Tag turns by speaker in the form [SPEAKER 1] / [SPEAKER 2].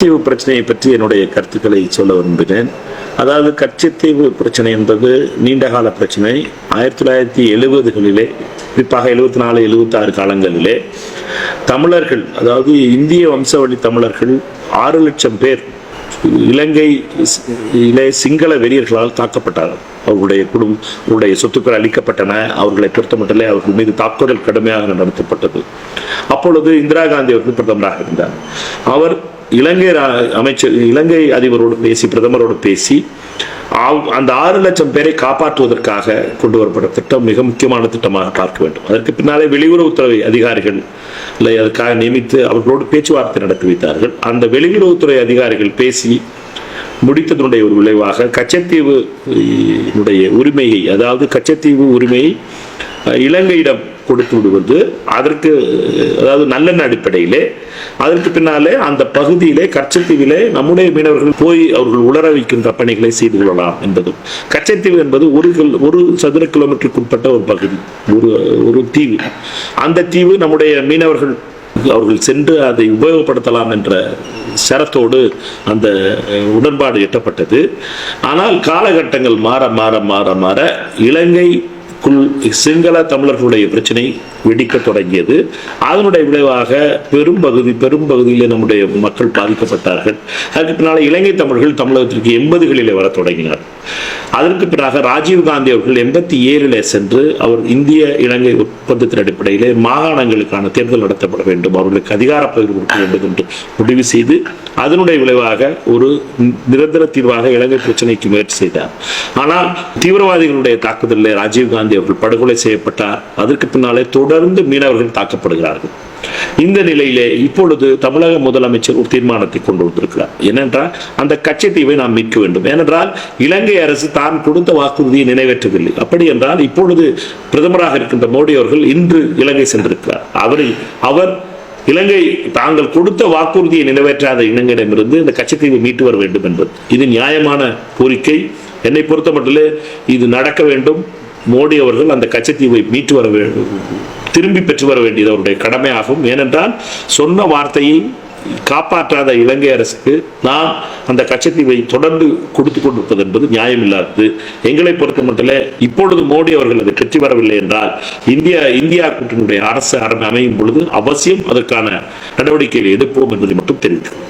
[SPEAKER 1] கட்சித்தீவு பிரச்சனையை பற்றி என்னுடைய கருத்துக்களை சொல்ல விரும்பினேன் அதாவது கட்சித்தீவு பிரச்சனை என்பது நீண்டகால பிரச்சனை. ஆயிரத்தி தொள்ளாயிரத்தி எழுபதுகளிலே குறிப்பாக எழுபத்தி நாலு எழுபத்தாறு காலங்களிலே தமிழர்கள் அதாவது இந்திய வம்சவழி தமிழர்கள் ஆறு லட்சம் பேர் இலங்கை இலே சிங்கள வெறியர்களால் தாக்கப்பட்டார்கள். அவர்களுடைய குடும்ப அவருடைய சொத்துக்கள் அளிக்கப்பட்டன அவர்களை பொறுத்தமட்டிலே அவர்கள் மீது தாக்குதல் கடுமையாக நடத்தப்பட்டது. அப்பொழுது இந்திரா காந்தி அவர்கள் பிரதமராக இருந்தார். அவர் இலங்கை ரா- அமைச்சர் இலங்கை அதிபரோடு பேசி பிரதமரோடு பேசி அந்த ஆறு லட்சம் பேரை காப்பாற்றுவதற்காக கொண்டு வரப்பட்ட திட்டம் மிக முக்கியமான திட்டமாக பார்க்க வேண்டும். அதற்கு பின்னாலே வெளியுறவுத்துறை அதிகாரிகள் இல்லை அதற்காக நியமித்து அவர்களோடு பேச்சுவார்த்தை நடத்தி வைத்தார்கள். அந்த வெளியுறவுத்துறை அதிகாரிகள் பேசி முடித்ததனுடைய ஒரு விளைவாக கச்சத்தீவு உடைய உரிமையை அதாவது கச்சத்தீவு உரிமையை இலங்கையிடம் கொடுத்து விடுவது அதற்கு அதாவது நல்லெண்ண அடிப்படையிலே அதற்கு பின்னாலே அந்த பகுதியிலே கச்சத்தீவிலே நம்முடைய மீனவர்கள் போய் அவர்கள் உலர வைக்கின்ற பணிகளை செய்து கொள்ளலாம் என்பதும் கச்சத்தீவு என்பது ஒரு ஒரு சதுர கிலோமீட்டருக்குட்பட்ட ஒரு பகுதி ஒரு ஒரு தீவு. அந்த தீவு நம்முடைய மீனவர்கள் அவர்கள் சென்று அதை உபயோகப்படுத்தலாம் என்ற சரத்தோடு அந்த உடன்பாடு எட்டப்பட்டது. ஆனால் காலகட்டங்கள் மாற மாற மாற மாற இலங்கை குள் சிங்கள தமிழர்களுடைய பிரச்சனை வெடிக்க தொடங்கியது. அதனுடைய விளைவாக பெரும் பகுதி பெரும் நம்முடைய மக்கள் பாதிக்கப்பட்டார்கள். அதற்கு பின்னால இலங்கை தமிழர்கள் தமிழகத்திற்கு எண்பதுகளிலே வர தொடங்கினார். அதற்கு பிறகு ராஜீவ் காந்தி அவர்கள் எண்பத்தி ஏழில் சென்று அவர் இந்திய இலங்கை ஒப்பந்தத்தின் அடிப்படையிலே மாகாணங்களுக்கான தேர்தல் நடத்தப்பட வேண்டும் அவர்களுக்கு அதிகார பகிர்வு கொடுக்க வேண்டும் என்று முடிவு செய்து அதனுடைய விளைவாக ஒரு நிரந்தர தீர்வாக இலங்கை பிரச்சனைக்கு முயற்சி செய்தார். ஆனால் தீவிரவாதிகளுடைய தாக்குதலில் ராஜீவ் காந்தி அவர்கள் படுகொலை செய்யப்பட்டார். அதற்கு பின்னாலே தொடர்ந்து மீனவர்கள் தாக்கப்படுகிறார்கள். இந்த நிலையிலே இப்பொழுது தமிழக முதலமைச்சர் ஒரு தீர்மானத்தை கொண்டு வந்திருக்கிறார். என்னென்றால் அந்த கச்சத்தீவை நாம் மீட்க வேண்டும். ஏனென்றால் இலங்கை அரசு தான் கொடுத்த வாக்குறுதியை நிறைவேற்றவில்லை. அப்படி என்றால் இப்பொழுது பிரதமராக இருக்கின்ற மோடி அவர்கள் இன்று இலங்கை சென்றிருக்கிறார். அவரில் அவர் இலங்கை தாங்கள் கொடுத்த வாக்குறுதியை நிறைவேற்றாத இலங்கையிடமிருந்து இந்த கச்சத்தீவை மீட்டு வர வேண்டும் என்பது. இது நியாயமான கோரிக்கை. என்னை பொறுத்த மட்டும் இது நடக்க வேண்டும். மோடி அவர்கள் அந்த கச்சத்தீவை மீட்டு வர வேண்டும் திரும்பி பெற்று வர வேண்டியது அவருடைய கடமையாகும். ஏனென்றால் சொன்ன வார்த்தையை காப்பாற்றாத இலங்கை அரசுக்கு நாம் அந்த கச்சத்தீவை தொடர்ந்து கொடுத்து கொண்டிருப்பது என்பது நியாயமில்லாதது. எங்களை பொறுத்த மட்டும் இப்பொழுது மோடி அவர்கள் அதை கட்சி வரவில்லை என்றால் இந்தியா இந்தியா கூட்டணியுடைய அரசு அமையும் பொழுது அவசியம் அதற்கான நடவடிக்கைகளை எடுப்போம் என்பதை மட்டும் தெரிவிக்கிறோம்